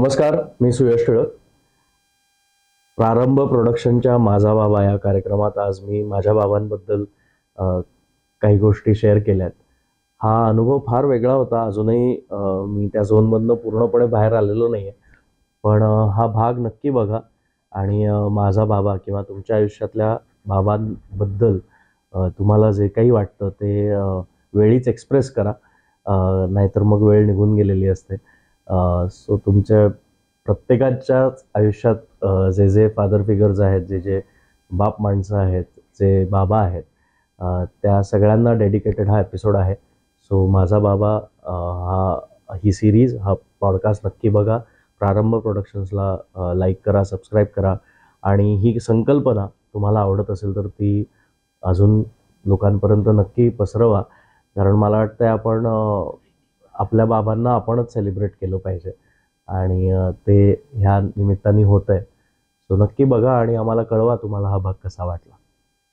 नमस्कार मी सुयश टिळक. प्रारंभ प्रोडक्शनच्या माझा बाबा या कार्यक्रमात आज मी माझ्या बाबांबद्दल काही गोष्टी शेअर केल्यात. हा अनुभव फार वेगळा होता. अजूनही मी त्या झोनमधनं पूर्णपणे बाहेर आलेलो नाही आहे पण हा भाग नक्की बघा आणि माझा बाबा किंवा तुमच्या आयुष्यातल्या बाबांबद्दल तुम्हाला जे काही वाटतं ते वेळीच एक्सप्रेस करा. नाहीतर मग वेळ निघून गेलेली असते. सो तुमच्या प्रत्येकाच्याच आयुष्यात जे जे फादर फिगर्स आहेत जे जे बाप माणसं आहेत जे बाबा आहेत त्या सगळ्यांना डेडिकेटेड हा एपिसोड आहे. सो माझा बाबा हा ही सिरीज हा पॉडकास्ट नक्की बघा. प्रारंभ प्रोडक्शन्सला लाईक करा सबस्क्राईब करा. आणि ही संकल्पना तुम्हाला आवडत असेल तर ती अजून लोकांपर्यंत नक्की पसरवा. कारण मला वाटतं आपण आपल्या बाबांना आपणच सेलिब्रेट केलं पाहिजे. आणि ते ह्या निमित्ताने होत आहे सो नक्की बघा आणि आम्हाला कळवा तुम्हाला हा भाग कसा वाटला.